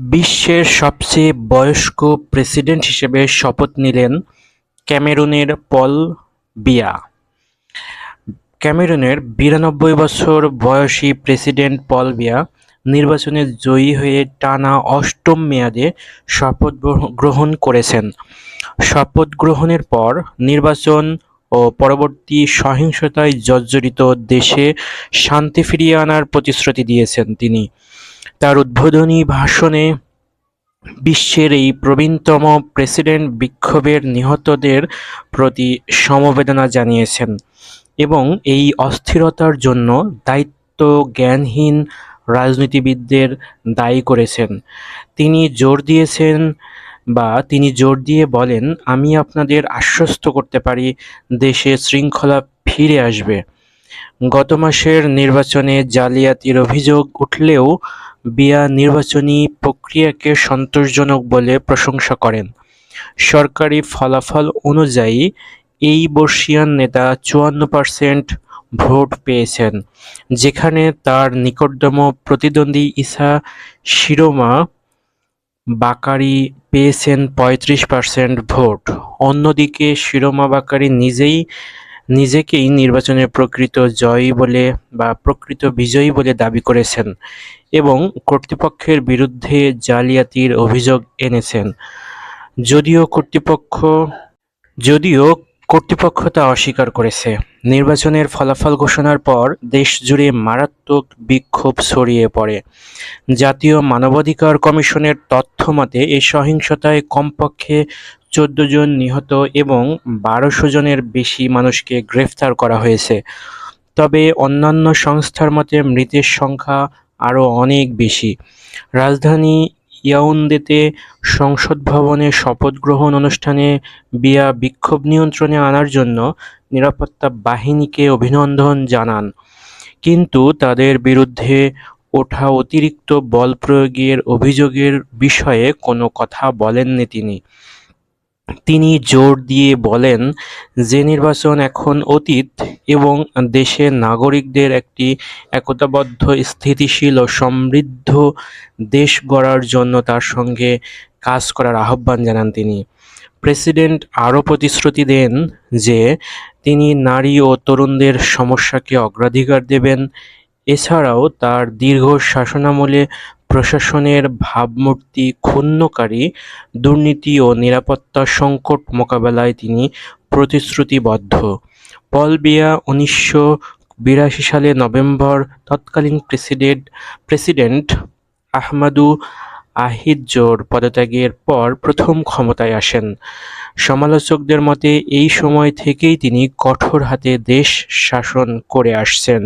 বিশ্বের সবচেয়ে বয়স্ক প্রেসিডেন্ট হিসেবে শপথ নিলেন ক্যামেরুনের পল বিয়া। ক্যামেরুনের বিরানব্বই বছর বয়সী প্রেসিডেন্ট পল বিয়া নির্বাচনে জয়ী হয়ে টানা অষ্টম মেয়াদে শপথ গ্রহ- গ্রহণ করেছেন। শপথ গ্রহণের পর নির্বাচন ও পরবর্তী সহিংসতায় জর্জরিত দেশে শান্তি ফিরিয়ে আনার প্রতিশ্রুতি দিয়েছেন তিনি। তার উদ্বোধনী ভাষণে বিশ্বের এই প্রবীণতম প্রেসিডেন্ট বিক্ষোভের নিহতদের প্রতি সমবেদনা জানিয়েছেন এবং এই অস্থিরতার জন্য দায়িত্ব জ্ঞানহীন রাজনীতিবিদদের দায়ী করেছেন। তিনি জোর দিয়েছেন বা তিনি জোর দিয়ে বলেন, আমি আপনাদের আশ্বস্ত করতে পারি, দেশে শৃঙ্খলা ফিরে আসবে। গত মাসের নির্বাচনে জালিয়াতির অভিযোগ উঠলেও বিয়া নির্বাচনী প্রক্রিয়াকে সন্তোষজনক বলে প্রশংসা করেন। সরকারি ফলাফল অনুযায়ী এই বর্ষিয়ান নেতা চুয়ান্ন পার্সেন্ট ভোট পেয়েছেন, যেখানে তার নিকটতম প্রতিদ্বন্দ্বী ইসা শিরোমা বাকারি পেয়েছেন পঁয়ত্রিশ পার্সেন্ট ভোট। অন্যদিকে শিরোমা বাকারি নিজেই নিজেকেই নির্বাচনের প্রকৃত জয়ী বলে বা প্রকৃত বিজয়ী বলে দাবি করেছেন এবং কর্তৃপক্ষের বিরুদ্ধে জালিয়াতির অভিযোগ এনেছেন। যদিও কর্তৃপক্ষ যদিও কর্তৃপক্ষ তা অস্বীকার করেছে। নির্বাচনের ফলাফল ঘোষণার পর দেশ জুড়ে মারাত্মক বিক্ষোভ ছড়িয়ে পড়ে। জাতীয় মানবাধিকার কমিশনের তথ্য মতে এই সহিংসতায় কমপক্ষে চোদ্দ জন নিহত এবং বারোশো জনের বেশি মানুষকে গ্রেফতার করা হয়েছে। তবে অন্যান্য সংস্থার মতে মৃতের সংখ্যা আরও অনেক বেশি। রাজধানী ইয়াওনদেতে সংসদ ভবনে শপথ গ্রহণ অনুষ্ঠানে বিয়া বিক্ষোভ নিয়ন্ত্রণে আনার জন্য নিরাপত্তা বাহিনীকে অভিনন্দন জানান। কিন্তু তাদের বিরুদ্ধে ওঠা অতিরিক্ত বল প্রয়োগের অভিযোগের বিষয়ে কোনো কথা বলেননি তিনি। তিনি জোর দিয়ে বলেন যে নির্বাচন এখন অতীত এবং দেশের নাগরিকদের একটি একতাবদ্ধ, স্থিতিশীল ও সমৃদ্ধ দেশ গড়ার জন্য তার সঙ্গে কাজ করার আহ্বান জানান তিনি। প্রেসিডেন্ট আরও প্রতিশ্রুতি দেন যে তিনি নারী ও তরুণদের সমস্যাকে অগ্রাধিকার দেবেন। এছাড়াও তার দীর্ঘ শাসনামলে প্রশাসনের ভাবমূর্তি ক্ষুণ্ণকারী, দুর্নীতি ও নিরাপত্তা সংকট মোকাবেলায় তিনি প্রতিশ্রুতিবদ্ধ। পল বিয়া উনিশশো বিরাশি সালে নভেম্বর তৎকালীন প্রেসিডেন্ট প্রেসিডেন্ট আহমাদু আহিজ্জোর পদত্যাগের পর প্রথম ক্ষমতায় আসেন। সমালোচকদের মতে, এই সময় থেকেই তিনি কঠোর হাতে দেশ শাসন করে আসছেন।